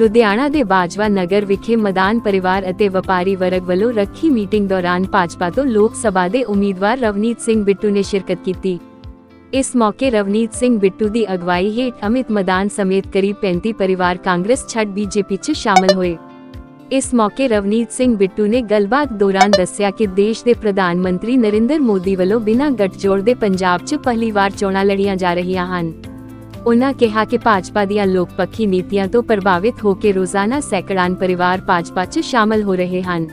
ਲੁਧਿਆਣਾ ਦੇ ਬਾਜਵਾ ਨਗਰ ਵਿਖੇ ਮਦਾਨ ਪਰਿਵਾਰ ਅਤੇ ਵਪਾਰੀ ਵਰਗ ਵੱਲੋਂ ਰੱਖੀ ਮੀਟਿੰਗ ਦੌਰਾਨ ਭਾਜਪਾ ਤੋਂ ਲੋਕ ਸਭਾ ਦੇ ਉਮੀਦਵਾਰ ਰਵਨੀਤ ਸਿੰਘ ਬਿੱਟੂ ਨੇ ਸ਼ਿਰਕਤ ਕੀਤੀ। ਇਸ ਮੌਕੇ ਰਵਨੀਤ ਸਿੰਘ ਬਿੱਟੂ ਦੀ ਅਗਵਾਈ ਹੇਠ ਅਮਿਤ ਮਦਾਨ ਸਮੇਤ ਕਰੀਬ 35 ਪਰਿਵਾਰ ਕਾਂਗਰਸ ਛੱਡ ਬੀਜੇਪੀ 'ਚ ਸ਼ਾਮਲ ਹੋਏ। ਇਸ ਮੌਕੇ ਰਵਨੀਤ ਸਿੰਘ ਬਿੱਟੂ ਨੇ ਗੱਲਬਾਤ ਦੌਰਾਨ ਦੱਸਿਆ ਕਿ ਦੇਸ਼ ਦੇ ਪ੍ਰਧਾਨ ਮੰਤਰੀ ਨਰਿੰਦਰ ਮੋਦੀ ਵੱਲੋਂ ਬਿਨਾਂ ਗੱਠਜੋੜ ਦੇ ਪੰਜਾਬ 'ਚ ਪਹਿਲੀ ਵਾਰ ਚੋਣਾਂ ਲੜੀਆਂ ਜਾ ਰਹੀਆਂ ਹਨ। ਉਨ੍ਹਾਂ ਕਿਹਾ ਕਿ ਭਾਜਪਾ ਦੀਆਂ ਲੋਕਪੱਖੀ ਨੀਤੀਆਂ ਤੋਂ ਪ੍ਰਭਾਵਿਤ ਹੋ ਕੇ ਰੋਜ਼ਾਨਾ ਸੈਂਕੜਾਂ ਪਰਿਵਾਰ ਭਾਜਪਾ 'ਚ ਸ਼ਾਮਲ ਹੋ ਰਹੇ ਹਨ।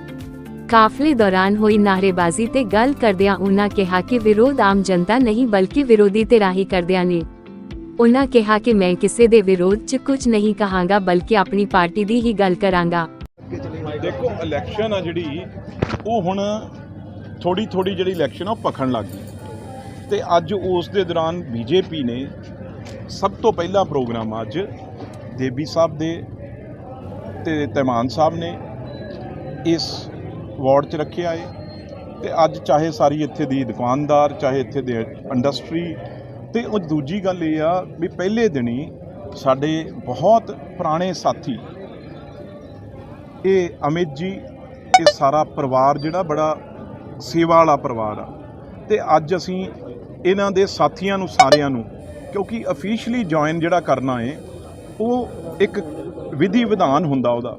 ਕਾਫਲੇ ਦੌਰਾਨ ਹੋਈ ਨਾਅਰੇਬਾਜ਼ੀ ਤੇ ਗੱਲ ਕਰਦਿਆਂ ਉਨ੍ਹਾਂ ਕਿਹਾ ਕਿ ਵਿਰੋਧ ਆਮ ਜਨਤਾ ਨਹੀਂ ਬਲਕਿ ਵਿਰੋਧੀ ਤੇ ਰਾਹੀ ਕਰਦਿਆਂ ਨੇ। ਉਨ੍ਹਾਂ ਕਿਹਾ ਕਿ ਮੈਂ ਕਿਸੇ ਦੇ ਵਿਰੋਧ 'ਚ ਕੁਝ ਨਹੀਂ ਕਹਾਂਗਾ ਬਲਕਿ ਆਪਣੀ ਪਾਰਟੀ ਦੀ ਹੀ ਗੱਲ ਕਰਾਂਗਾ। ਦੇਖੋ ਇਲੈਕਸ਼ਨ ਆ ਜਿਹੜੀ, ਉਹ ਹੁਣ ਥੋੜੀ ਥੋੜੀ ਜਿਹੜੀ ਇਲੈਕਸ਼ਨ ਆ, ਉਹ ਪਖਣ ਲੱਗ ਗਈ। ਤੇ ਅੱਜ ਉਸ ਦੇ ਦੌਰਾਨ ਬੀਜੇਪੀ ਨੇ ਸਭ ਤੋਂ ਪਹਿਲਾ ਪ੍ਰੋਗਰਾਮ ਅੱਜ ਦੇਬੀ ਸਾਹਿਬ ਦੇ ਤੇ ਤੈਮਾਨ ਸਾਹਿਬ ਨੇ ਇਸ ਵਾਰਡ 'ਚ ਰੱਖਿਆ ਹੈ ਤੇ ਅੱਜ ਚਾਹੇ ਸਾਰੀ ਇੱਥੇ ਦੀ ਦੁਕਾਨਦਾਰ, ਚਾਹੇ ਇੱਥੇ ਦੇ ਇੰਡਸਟਰੀ, ਤੇ ਉਹ ਦੂਜੀ ਗੱਲ ਇਹ ਆ ਵੀ ਪਹਿਲੇ ਦਿਨੀ ਸਾਡੇ ਬਹੁਤ ਪੁਰਾਣੇ ਸਾਥੀ, ਇਹ ਅਮਿਤ ਜੀ, ਇਹ ਸਾਰਾ ਪਰਿਵਾਰ ਜਿਹੜਾ ਬੜਾ ਸੇਵਾ ਵਾਲਾ ਪਰਿਵਾਰ ਆ। ਤੇ ਅੱਜ ਅਸੀਂ ਇਹਨਾਂ ਦੇ ਸਾਥੀਆਂ ਨੂੰ, ਸਾਰਿਆਂ ਨੂੰ ਕਿਉਂਕਿ ਅਫੀਸ਼ੀਅਲੀ ਜੁਆਇਨ ਜਿਹੜਾ ਕਰਨਾ ਹੈ ਉਹ ਇੱਕ ਵਿਧੀ ਵਿਧਾਨ ਹੁੰਦਾ ਉਹਦਾ।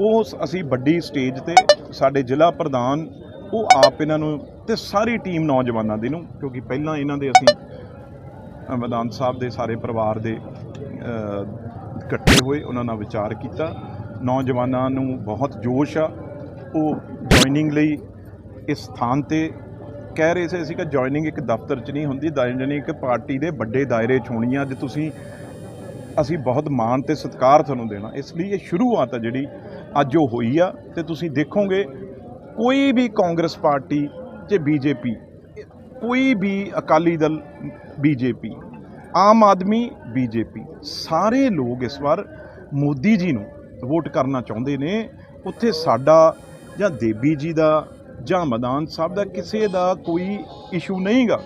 ਉਹ ਅਸੀਂ ਵੱਡੀ ਸਟੇਜ ਤੇ ਸਾਡੇ ਜ਼ਿਲ੍ਹਾ ਪ੍ਰਧਾਨ, ਉਹ ਆਪ ਇਹਨਾਂ ਨੂੰ ਤੇ ਸਾਰੀ ਟੀਮ ਨੌਜਵਾਨਾਂ ਦੀ ਨੂੰ, ਕਿਉਂਕਿ ਪਹਿਲਾਂ ਇਹਨਾਂ ਦੇ ਅਸੀਂ ਮੈਦਾਨ ਸਾਹਿਬ ਦੇ ਸਾਰੇ ਪਰਿਵਾਰ ਦੇ ਇਕੱਠੇ ਹੋਏ, ਉਹਨਾਂ ਨਾਲ ਵਿਚਾਰ ਕੀਤਾ। ਨੌਜਵਾਨਾਂ ਨੂੰ ਬਹੁਤ ਜੋਸ਼ ਆ, ਉਹ ਜੁਆਇਨਿੰਗ ਲਈ ਇਸ ਸਥਾਨ ਤੇ ਕਹਿ ਰਹੇ ਸੀ, ਅਸੀਂ ਕਿ ਜੁਆਇਨਿੰਗ ਇੱਕ ਦਫ਼ਤਰ 'ਚ ਨਹੀਂ ਹੁੰਦੀ ਜੁਆਇਨਿੰਗ ਇੱਕ ਪਾਰਟੀ ਦੇ ਵੱਡੇ ਦਾਇਰੇ 'ਚ ਹੋਣੀ ਆ, ਅੱਜ ਤੁਸੀਂ, ਅਸੀਂ ਬਹੁਤ ਮਾਣ ਤੇ ਸਤਿਕਾਰ ਤੁਹਾਨੂੰ ਦੇਣਾ। ਇਸ ਲਈ ਇਹ ਸ਼ੁਰੂਆਤ ਆ ਜਿਹੜੀ ਅੱਜ ਉਹ ਹੋਈ ਆ, ਤੇ ਤੁਸੀਂ ਦੇਖੋਗੇ, ਕੋਈ ਵੀ ਕਾਂਗਰਸ ਪਾਰਟੀ ਤੇ ਬੀਜੇਪੀ, ਕੋਈ ਵੀ ਅਕਾਲੀ ਦਲ, ਬੀਜੇਪੀ, ਆਮ ਆਦਮੀ, ਬੀਜੇਪੀ, ਸਾਰੇ ਲੋਕ ਇਸ ਵਾਰ ਮੋਦੀ ਜੀ ਨੂੰ ਵੋਟ ਕਰਨਾ ਚਾਹੁੰਦੇ ਨੇ। ਉੱਥੇ ਸਾਡਾ ਜਾਂ ਦੇਬੀ ਜੀ ਦਾ ਜਾਂ ਮਦਾਨ ਸਾਹਿਬ ਦਾ ਕਿਸੇ ਦਾ ਕੋਈ ਇਸ਼ੂ ਨਹੀਂਗਾ।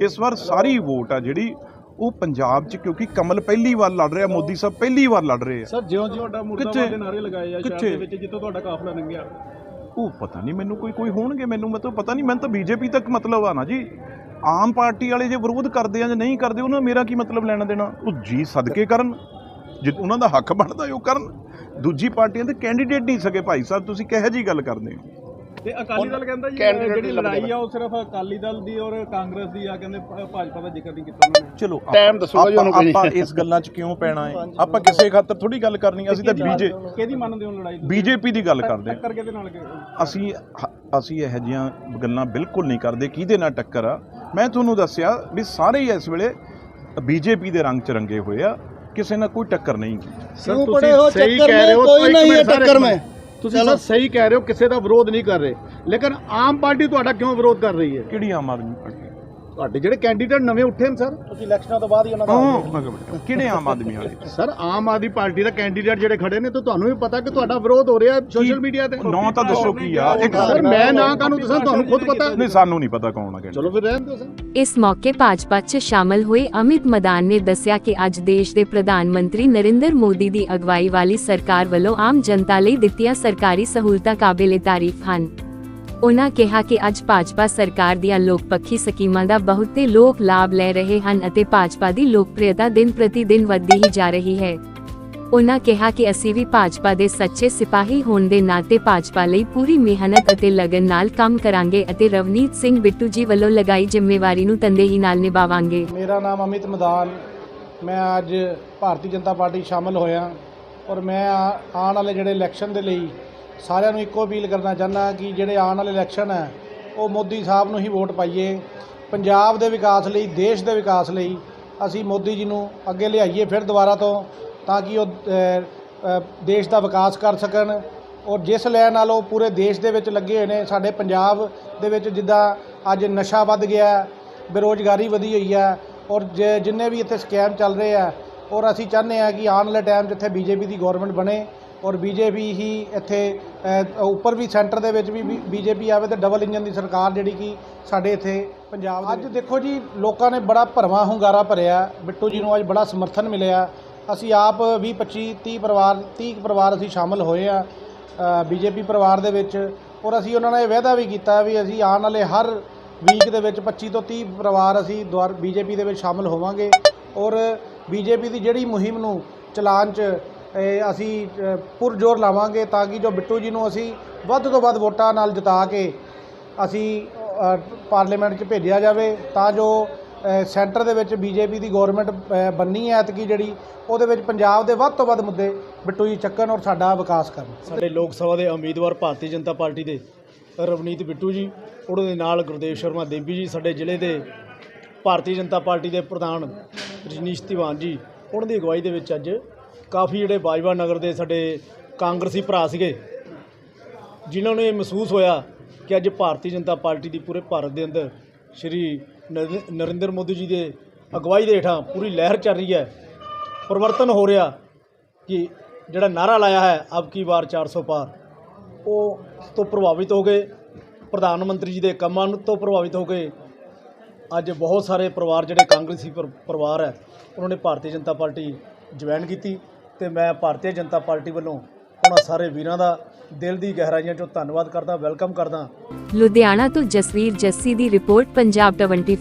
ਇਸ ਵਾਰ ਸਾਰੀ ਵੋਟ ਆ ਜਿਹੜੀ ਉਹ ਪੰਜਾਬ 'ਚ ਕਿਉਂਕਿ ਕਮਲ ਪਹਿਲੀ ਵਾਰ ਲੜ ਰਿਹਾ ਮੋਦੀ ਸਾਹਿਬ ਪਹਿਲੀ ਵਾਰ ਲੜ ਰਹੇ ਆ। ਸਰ ਜਿਉਂ ਜਿਉਂ ਤੁਹਾਡਾ ਮੁਰਦਾਬਾਦ? ਦੇ ਨਾਰੇ ਲਗਾਏ ਆ ਸ਼ਹਿਰ? ਦੇ ਵਿੱਚ ਜਿੱਥੋਂ ਤੁਹਾਡਾ ਕਾਫਲਾ ਲੰਘਿਆ। ਉਹ ਪਤਾ ਨਹੀਂ ਮੈਨੂੰ ਕੋਈ ਕੋਈ ਹੋਣਗੇ ਮੈਨੂੰ ਮਤਲਬ ਪਤਾ ਨਹੀਂ ਮੈਨੂੰ ਤਾਂ ਬੀਜੇਪੀ ਤੱਕ ਮਤਲਬ ਆ ਨਾ ਜੀ। ਆਮ ਪਾਰਟੀ ਵਾਲੇ ਜੇ ਵਿਰੋਧ ਕਰਦੇ ਆ ਜਾਂ ਨਹੀਂ ਕਰਦੇ ਉਹਨਾਂ ਮੇਰਾ ਕੀ ਮਤਲਬ ਲੈਣਾ ਦੇਣਾ? ਉਹ ਜੀ ਸਦਕੇ ਕਰਨ ਜੇ ਉਹਨਾਂ ਦਾ ਹੱਕ ਬਣਦਾ ਉਹ ਕਰਨ। ਦੂਜੀ ਪਾਰਟੀਆਂ ਦੇ ਕੈਂਡੀਡੇਟ ਨਹੀਂ ਸਕੇ ਭਾਈ ਸਾਹਿਬ ਤੁਸੀਂ ਕਿਹੋ ਜੀ ਗੱਲ ਕਰਦੇ ਹੋ? ਤੇ ਅਕਾਲੀ ਦਲ ਕਹਿੰਦਾ ਜੀ ਜਿਹੜੀ ਲੜਾਈ ਆ ਉਹ ਸਿਰਫ ਅਕਾਲੀ ਦਲ ਦੀ ਔਰ ਕਾਂਗਰਸ ਦੀ ਆ ਕਹਿੰਦੇ ਭਾਜਪਾ ਦਾ ਜ਼ਿਕਰ ਨਹੀਂ ਕੀਤਾ ਉਹਨਾਂ ਨੇ। ਚਲੋ ਟਾਈਮ ਦੱਸੂਗਾ ਜੀ ਉਹਨੂੰ ਆਪਾਂ ਇਸ ਗੱਲਾਂ 'ਚ ਕਿਉਂ ਪੈਣਾ ਹੈ ਆਪਾਂ ਕਿਸੇ ਖਾਤਰ ਥੋੜੀ ਗੱਲ ਕਰਨੀ ਅਸੀਂ ਤਾਂ ਬੀਜੇ ਕਿਹਦੀ ਮੰਨਦੇ ਹੋ ਲੜਾਈ? ਬੀਜੇਪੀ ਦੀ ਗੱਲ ਕਰਦੇ ਟੱਕਰ ਕਿਹਦੇ ਨਾਲ ਅਸੀਂ ਅਸੀਂ ਇਹ ਜੀਆਂ ਗੱਲਾਂ ਬਿਲਕੁਲ ਨਹੀਂ ਕਰਦੇ। ਕਿਹਦੇ ਨਾਲ ਟੱਕਰ ਆ? ਮੈਂ ਤੁਹਾਨੂੰ ਦੱਸਿਆ ਵੀ ਸਾਰੇ ਇਸ ਵੇਲੇ ਬੀਜੇਪੀ ਦੇ ਰੰਗ 'ਚ ਰੰਗੇ ਹੋਏ ਆ। ਕਿਸੇ ਨਾਲ ਕੋਈ ਟੱਕਰ ਨਹੀਂ। ਸਰ ਤੁਸੀਂ ਸਹੀ ਕਹਿ ਰਹੇ ਹੋ। ਕੋਈ ਨਹੀਂ ਹੈ ਟੱਕਰ ਮੈਂ। ਤੁਸੀਂ ਸਰ ਸਹੀ ਕਹਿ ਰਹੇ ਹੋ ਕਿਸੇ ਦਾ ਵਿਰੋਧ ਨਹੀਂ ਕਰ ਰਹੇ। ਲੇਕਿਨ ਆਮ ਪਾਰਟੀ ਤੁਹਾਡਾ ਕਿਉਂ ਵਿਰੋਧ ਕਰ ਰਹੀ ਹੈ? ਕਿਹੜੀ ਆਮ ਆਦਮੀ ਪਾਰਟੀ? ਤੁਹਾਡੇ ਜਿਹੜੇ ਕੈਂਡੀਡੇਟ ਨਵੇਂ ਉੱਠੇ ਨੇ ਸਰ? ਤੁਸੀਂ ਇਲੈਕਸ਼ਨਾਂ ਤੋਂ ਬਾਅਦ ਹੀ ਉਹਨਾਂ ਦਾ ਹਾਂ ਕਿਹੜੇ ਆਮ ਆਦਮੀ ਵਾਲੇ? ਸਰ ਆਮ ਆਦਮੀ ਪਾਰਟੀ ਦਾ ਕੈਂਡੀਡੇਟ ਜਿਹੜੇ ਖੜੇ ਨੇ ਤਾਂ ਤੁਹਾਨੂੰ ਵੀ ਪਤਾ ਕਿ ਤੁਹਾਡਾ ਵਿਰੋਧ ਹੋ ਰਿਹਾ ਸੋਸ਼ਲ ਮੀਡੀਆ ਤੇ। ਨਾਂ ਤਾਂ ਦੱਸੋ ਕੀ ਆ? ਇੱਕ ਸਰ ਮੈਂ ਨਾ ਕਾਨੂੰ ਦੱਸਾਂ ਤੁਹਾਨੂੰ ਖੁਦ ਪਤਾ। ਨਹੀਂ ਸਾਨੂੰ ਨਹੀਂ ਪਤਾ ਕੌਣ ਆ ਚਲੋ ਫਿਰ ਰਹਿਣ ਦਿਓ ਸਰ। ਇਸ ਮੌਕੇ ਭਾਜਪਾ 'ਚ ਸ਼ਾਮਲ ਹੋਏ ਅਮਿਤ ਮਦਾਨ ਨੇ ਦੱਸਿਆ ਕਿ ਅੱਜ ਦੇਸ਼ ਦੇ ਪ੍ਰਧਾਨ ਮੰਤਰੀ ਨਰਿੰਦਰ ਮੋਦੀ ਦੀ ਅਗਵਾਈ ਵਾਲੀ ਸਰਕਾਰ ਵੱਲੋਂ ਆਮ ਜਨਤਾ ਲਈ ਦਿੱਤੀਆਂ ਸਰਕਾਰੀ ਸਹੂਲਤਾਂ ਕਾਬਿਲੇ ਤਾਰੀਫ ਹਨ। ਉਨ੍ਹਾਂ ਕਿਹਾ ਕਿ ਅੱਜ ਭਾਜਪਾ ਸਰਕਾਰ ਦੀਆਂ ਲੋਕਪੱਖੀ ਸਕੀਮਾਂ ਦਾ ਬਹੁਤੇ ਲੋਕ ਲਾਭ ਲੈ ਰਹੇ ਹਨ ਅਤੇ ਭਾਜਪਾ ਦੀ ਲੋਕਪ੍ਰਿਯਤਾ ਦਿਨ ਪ੍ਰਤੀ ਦਿਨ ਵੱਧਦੀ ਹੀ ਜਾ ਰਹੀ ਹੈ। ਉਨ੍ਹਾਂ ਕਿਹਾ ਕਿ ਅਸੀਂ ਵੀ ਭਾਜਪਾ ਦੇ ਸੱਚੇ ਸਿਪਾਹੀ ਹੋਣ ਦੇ ਨਾਤੇ ਭਾਜਪਾ ਲਈ ਪੂਰੀ ਮਿਹਨਤ ਅਤੇ ਲਗਨ ਨਾਲ ਕੰਮ ਕਰਾਂਗੇ ਅਤੇ ਰਵਨੀਤ ਸਿੰਘ ਬਿੱਟੂ ਜੀ ਵੱਲੋਂ ਲਗਾਈ ਜ਼ਿੰਮੇਵਾਰੀ ਨੂੰ ਤੰਦੇਹੀ ਨਾਲ ਨਿਭਾਵਾਂਗੇ। ਮੇਰਾ ਨਾਮ ਅਮਿਤ ਮਦਾਨ, ਮੈਂ ਅੱਜ ਭਾਰਤੀ ਜਨਤਾ ਪਾਰਟੀ ਸ਼ਾਮਲ ਹੋਇਆ ਔਰ ਮੈਂ ਆਉਣ ਵਾਲੇ ਜਿਹੜੇ ਇਲੈਕਸ਼ਨ ਦੇ ਲਈ ਸਾਰਿਆਂ ਨੂੰ ਇੱਕੋ ਅਪੀਲ ਕਰਨਾ ਚਾਹੁੰਦਾ ਕਿ ਜਿਹੜੇ ਆਉਣ ਵਾਲੇ ਇਲੈਕਸ਼ਨ ਹੈ ਉਹ ਮੋਦੀ ਸਾਹਿਬ ਨੂੰ ਹੀ ਵੋਟ ਪਾਈਏ। ਪੰਜਾਬ ਦੇ ਵਿਕਾਸ ਲਈ ਦੇਸ਼ ਦੇ ਵਿਕਾਸ ਲਈ ਅਸੀਂ ਮੋਦੀ ਜੀ ਨੂੰ ਅੱਗੇ ਲਿਆਈਏ ਫਿਰ ਦੁਬਾਰਾ ਤੋਂ ਤਾਂ ਕਿ ਉਹ ਦੇਸ਼ ਦਾ ਵਿਕਾਸ ਕਰ ਸਕਣ। ਔਰ ਜਿਸ ਲੈਣ ਨਾਲ ਉਹ ਪੂਰੇ ਦੇਸ਼ ਦੇ ਵਿੱਚ ਲੱਗੇ ਹੋਏ ਨੇ ਸਾਡੇ ਪੰਜਾਬ ਦੇ ਵਿੱਚ ਜਿੱਦਾਂ ਅੱਜ ਨਸ਼ਾ ਵੱਧ ਗਿਆ ਹੈ, ਬੇਰੋਜ਼ਗਾਰੀ ਵਧੀ ਹੋਈ ਹੈ ਔਰ ਜ- ਜਿੰਨੇ ਵੀ ਇੱਥੇ ਸਕੈਮ ਚੱਲ ਰਹੇ ਆ ਔਰ ਅਸੀਂ ਚਾਹੁੰਦੇ ਆ ਕਿ ਆਉਣ ਵਾਲੇ ਟਾਈਮ 'ਚ ਇੱਥੇ ਬੀਜੇਪੀ ਦੀ ਗਵਰਨਮੈਂਟ ਬਣੇ। ਔਰ ਬੀਜੇਪੀ ਹੀ ਇੱਥੇ ਉੱਪਰ ਵੀ ਸੈਂਟਰ ਦੇ ਵਿੱਚ ਵੀ ਬੀਜੇਪੀ ਆਵੇ ਤੇ ਡਬਲ ਇੰਜਨ ਦੀ ਸਰਕਾਰ ਜਿਹੜੀ ਕਿ ਸਾਡੇ ਇੱਥੇ ਪੰਜਾਬ ਦੇ ਅੱਜ ਦੇਖੋ ਜੀ ਲੋਕਾਂ ਨੇ ਬੜਾ ਭਰਵਾਂ ਹੁੰਗਾਰਾ ਭਰਿਆ। ਬਿੱਟੂ ਜੀ ਨੂੰ ਅੱਜ ਬੜਾ ਸਮਰਥਨ ਮਿਲਿਆ। ਅਸੀਂ ਆਪ 20 25 30 ਪਰਿਵਾਰ 30 ਕੁ ਪਰਿਵਾਰ ਅਸੀਂ ਸ਼ਾਮਲ ਹੋਏ ਆ ਬੀਜੇਪੀ ਪਰਿਵਾਰ ਦੇ ਵਿੱਚ। ਔਰ ਅਸੀਂ ਉਹਨਾਂ ਨਾਲ ਇਹ ਵਾਅਦਾ ਵੀ ਕੀਤਾ ਵੀ ਅਸੀਂ ਆਉਣ ਵਾਲੇ ਹਰ ਵੀਕ ਦੇ ਵਿੱਚ 25 ਤੋਂ 30 ਪਰਿਵਾਰ ਅਸੀਂ ਦੁਆਰ ਬੀਜੇਪੀ ਦੇ ਵਿੱਚ ਸ਼ਾਮਲ ਹੋਵਾਂਗੇ। ਔਰ ਬੀਜੇਪੀ ਦੀ ਜਿਹੜੀ ਮੁਹਿੰਮ ਨੂੰ ਚਲਾਨ 'ਚ ਅਸੀਂ ਅ, ਪੁਰਜ਼ੋਰ ਲਾਵਾਂਗੇ ਤਾਂ ਕਿ ਜੋ ਬਿੱਟੂ ਜੀ ਨੂੰ ਅਸੀਂ ਵੱਧ ਤੋਂ ਵੱਧ ਵੋਟਾਂ ਨਾਲ ਜਿਤਾ ਕੇ ਅਸੀਂ ਪਾਰਲੀਮੈਂਟ 'ਚ ਭੇਜਿਆ ਜਾਵੇ ਤਾਂ ਜੋ ਸੈਂਟਰ ਦੇ ਵਿੱਚ ਬੀਜੇਪੀ ਦੀ ਗਵਰਨਮੈਂਟ ਅ, ਬੰਨੀ ਹੈ ਐਤਕੀ ਜਿਹੜੀ ਉਹਦੇ ਵਿੱਚ ਪੰਜਾਬ ਦੇ ਵੱਧ ਤੋਂ ਵੱਧ ਮੁੱਦੇ ਬਿੱਟੂ ਜੀ ਚੱਕਣ ਔਰ ਸਾਡਾ ਵਿਕਾਸ ਕਰਨ। ਸਾਡੇ ਲੋਕ ਸਭਾ ਦੇ ਉਮੀਦਵਾਰ ਭਾਰਤੀ ਜਨਤਾ ਪਾਰਟੀ ਦੇ ਰਵਨੀਤ ਬਿੱਟੂ ਜੀ ਉਹਨਾਂ ਦੇ ਨਾਲ ਗੁਰਦੇਵ ਸ਼ਰਮਾ ਦੇਵੀ ਜੀ ਸਾਡੇ ਜ਼ਿਲ੍ਹੇ ਦੇ ਭਾਰਤੀ ਜਨਤਾ ਪਾਰਟੀ ਦੇ ਪ੍ਰਧਾਨ ਰਜਨੀਸ਼ ਤਿਵਾਨ ਜੀ ਉਹਨਾਂ ਦੀ ਅਗਵਾਈ ਦੇ ਵਿੱਚ ਅੱਜ ਕਾਫੀ ਜਿਹੜੇ ਬਾਜਵਾ ਨਗਰ ਦੇ ਸਾਡੇ ਕਾਂਗਰਸੀ ਭਰਾ ਸੀਗੇ, ਜਿਨ੍ਹਾਂ ਨੂੰ ਇਹ ਮਹਿਸੂਸ ਹੋਇਆ ਕਿ ਅੱਜ ਭਾਰਤੀ ਜਨਤਾ ਪਾਰਟੀ ਦੀ ਪੂਰੇ ਭਾਰਤ ਦੇ ਅੰਦਰ ਸ਼੍ਰੀ ਨਰਿੰ- ਨਰਿੰਦਰ ਮੋਦੀ ਜੀ ਦੇ ਅਗਵਾਈ ਦੇ ਹੇਠਾਂ ਪੂਰੀ ਲਹਿਰ ਚੱਲ ਰਹੀ ਹੈ। ਪਰਿਵਰਤਨ ਹੋ ਰਿਹਾ ਕਿ ਜਿਹੜਾ ਨਾਰਾ ਲਾਇਆ ਹੈ, ਅਬ ਕੀ ਵਾਰ 400 ਪਾਰ, ਉਹ ਤੋਂ ਪ੍ਰਭਾਵਿਤ ਹੋ ਗਏ। ਪ੍ਰਧਾਨ ਮੰਤਰੀ ਜੀ ਦੇ ਕੰਮਾਂ ਤੋਂ ਪ੍ਰਭਾਵਿਤ ਹੋ ਗਏ। ਅੱਜ ਬਹੁਤ ਸਾਰੇ ਪਰਿਵਾਰ ਜਿਹੜੇ ਕਾਂਗਰਸੀ ਪਰਿਵਾਰ ਹੈ, ਉਹਨਾਂ ਨੇ ਭਾਰਤੀ ਜਨਤਾ ਪਾਰਟੀ ਜੁਆਇਨ ਕੀਤੀ। ਤੇ ਮੈਂ ਭਾਰਤੀ ਜਨਤਾ ਪਾਰਟੀ ਵੱਲੋਂ ਉਹਨਾਂ ਸਾਰੇ ਵੀਰਾਂ ਦਾ ਦਿਲ ਦੀ ਗਹਿਰਾਈਆਂ 'ਚੋਂ ਧੰਨਵਾਦ ਕਰਦਾ, ਵੈਲਕਮ ਕਰਦਾ। ਲੁਧਿਆਣਾ ਤੋਂ ਜਸਵੀਰ ਜੱਸੀ ਦੀ ਰਿਪੋਰਟ, ਪੰਜਾਬ 24